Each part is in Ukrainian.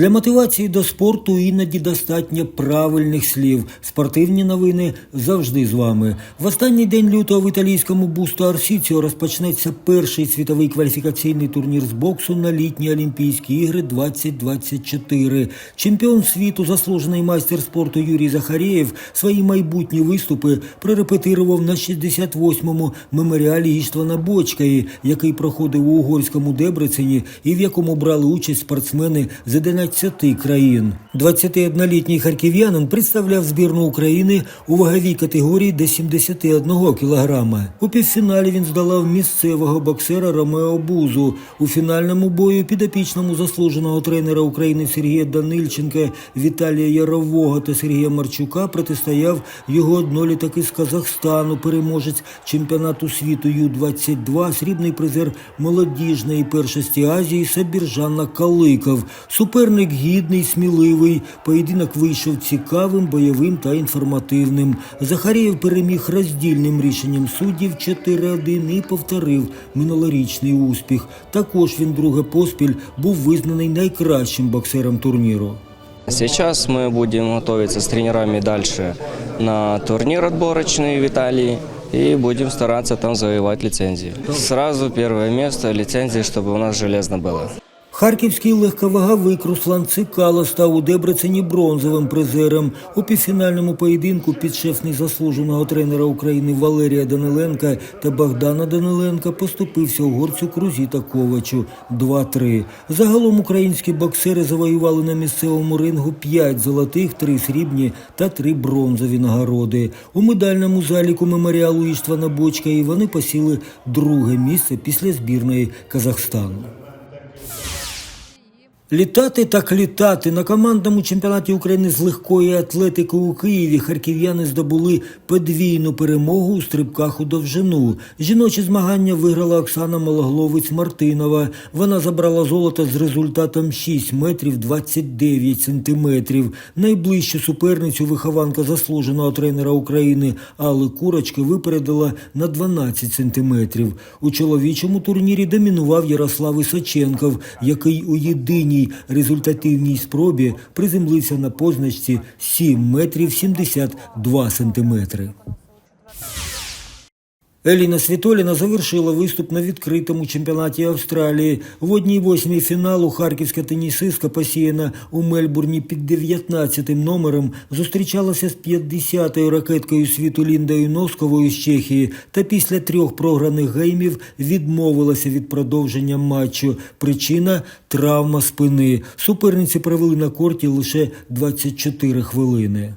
Для мотивації до спорту іноді достатньо правильних слів. Спортивні новини завжди з вами. В останній день лютого в італійському бусто Арсіціо розпочнеться перший світовий кваліфікаційний турнір з боксу на літні Олімпійські ігри 2024. Чемпіон світу, заслужений майстер спорту Юрій Захарєєв, свої майбутні виступи прорепетирував на 68-му меморіалі Іштвана Бочкаї, який проходив у угорському Дебрецені і в якому брали участь спортсмени з 11 країн. 21-літній харків'янин представляв збірну України у ваговій категорії до 71 кілограма. У півфіналі він здолав місцевого боксера Ромео Бузу. У фінальному бою підопічному заслуженого тренера України Сергія Данильченка, Віталія Ярового та Сергія Марчука протистояв його однолітак із Казахстану, переможець чемпіонату світу Ю-22, срібний призер молодіжної першості Азії Сабіржана Каликов. Суперник гідний, сміливий. Поєдинок вийшов цікавим, бойовим та інформативним. Захарєєв переміг роздільним рішенням суддів 4-1 і повторив минулорічний успіх. Також він друге поспіль був визнаний найкращим боксером турніру. Сейчас мы будем готовиться с тренерами дальше на турнир отборочный в Италии и будем стараться там завоевать лицензию. Сразу первое место лицензии, чтобы у нас железно было. Харківський легковаговик Руслан Цикало став у Дебрецені бронзовим призером. У півфінальному поєдинку підшефний заслуженого тренера України Валерія Даниленка та Богдана Даниленка поступився угорцю Крузіта Ковачу 2-3. Загалом українські боксери завоювали на місцевому рингу 5 золотих, 3 срібні та 3 бронзові нагороди. У медальному заліку меморіалу Іштвана Бочка і вони посіли друге місце після збірної Казахстану. Літати так літати на командному чемпіонаті України з легкої атлетики у Києві харків'яни здобули подвійну перемогу у стрибках у довжину. Жіночі змагання виграла Оксана Малогловець Мартинова. Вона забрала золото з результатом 6 метрів 29 сантиметрів. Найближчу суперницю вихованка заслуженого тренера України Алли Курочки випередила на 12 сантиметрів. У чоловічому турнірі домінував Ярослав Ісаченков, який у єдиній результативній спробі приземлився на позначці 7 метрів 72 сантиметри. Еліна Світоліна завершила виступ на відкритому чемпіонаті Австралії. В одній восьмій фіналу харківська тенісистка, посіяна у Мельбурні під 19 номером, зустрічалася з 50-ю ракеткою світу Ліндою Носковою з Чехії та після трьох програних геймів відмовилася від продовження матчу. Причина травма спини. Суперниці провели на корті лише 24 хвилини.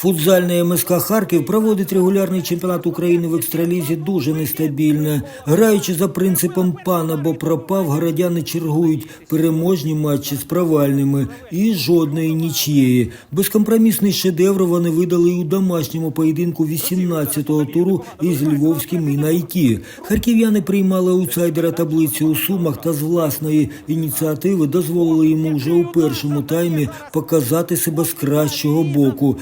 Футзальний МСК Харків проводить регулярний чемпіонат України в екстралізі дуже нестабільно. Граючи за принципом пан або пропав, городяни чергують переможні матчі з провальними і жодної нічєї. Безкомпромісний шедевр вони видали і у домашньому поєдинку 18-го туру із Львовським «Інайті». Харків'яни приймали аутсайдера таблиці у Сумах та з власної ініціативи дозволили йому вже у першому таймі показати себе з кращого боку,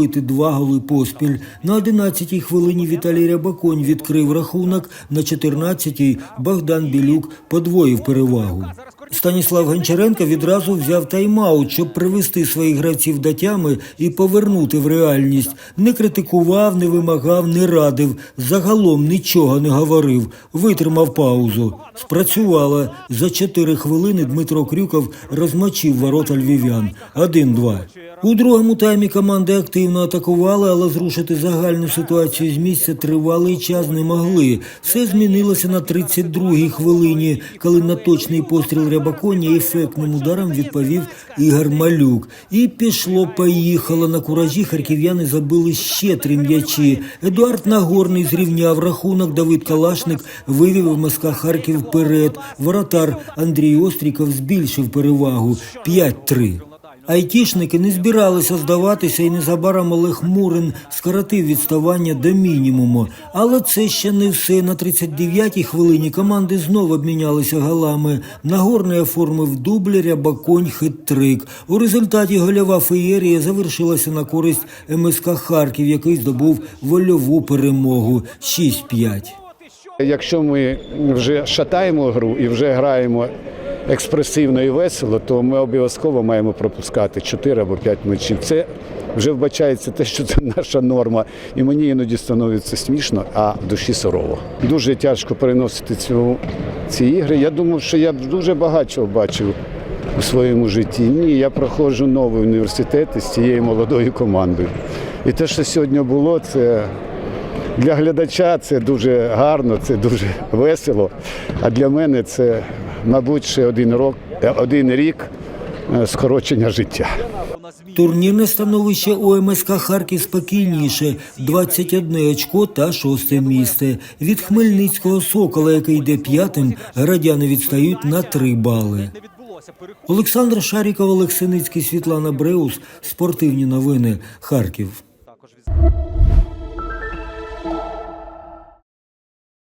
забити два голи поспіль. На 11-й хвилині Віталій Рябаконь відкрив рахунок, на 14-й Богдан Білюк подвоїв перевагу. Станіслав Гончаренко відразу взяв тайм-аут, щоб привести своїх гравців до тями і повернути в реальність. Не критикував, не вимагав, не радив. Загалом нічого не говорив. Витримав паузу. Спрацювала. За 4 хвилини Дмитро Крюков розмочив ворота львів'ян. 1-2. У другому таймі команди активно атакували, але зрушити загальну ситуацію з місця тривалий час не могли. Все змінилося на 32-й хвилині, коли на точний постріл Рябаконі ефектним ударом відповів Ігор Малюк. І пішло-поїхало на куражі. Харків'яни забили ще три м'ячі. Едуард Нагорний зрівняв рахунок. Давид Калашник вивів МСК Харків вперед. Воротар Андрій Остріков збільшив перевагу 5-3. Айтішники не збиралися здаватися, і незабаром Олег Мурин скоротив відставання до мінімуму. Але це ще не все. На 39-й хвилині команди знову обмінялися голами. Нагорний оформив дубль, Рябаконь хит-трик. У результаті гольова феєрія завершилася на користь МСК Харків, який здобув вольову перемогу 6-5. Якщо ми вже шатаємо гру і вже граємо експресивно і весело, то ми обов'язково маємо пропускати 4 або 5 м'ячів. Це вже вбачається те, що це наша норма. І мені іноді становиться смішно, а душі сурово. Дуже тяжко переносити цю, ці ігри. Я думав, що я дуже багато бачив у своєму житті. Ні, я проходжу новий університет із цією молодою командою. І те, що сьогодні було, це для глядача це дуже гарно, це дуже весело. А для мене це, мабуть, ще один рок, один рік е, скорочення життя. Турнірне становище ОМСК Харків спокійніше 21 очко та шосте місце. Від Хмельницького Сокола, який йде п'ятим, градяни відстають на 3 бали. Олександр Шаріков, Олексиницький, Світлана Бреус. Спортивні новини. Харків.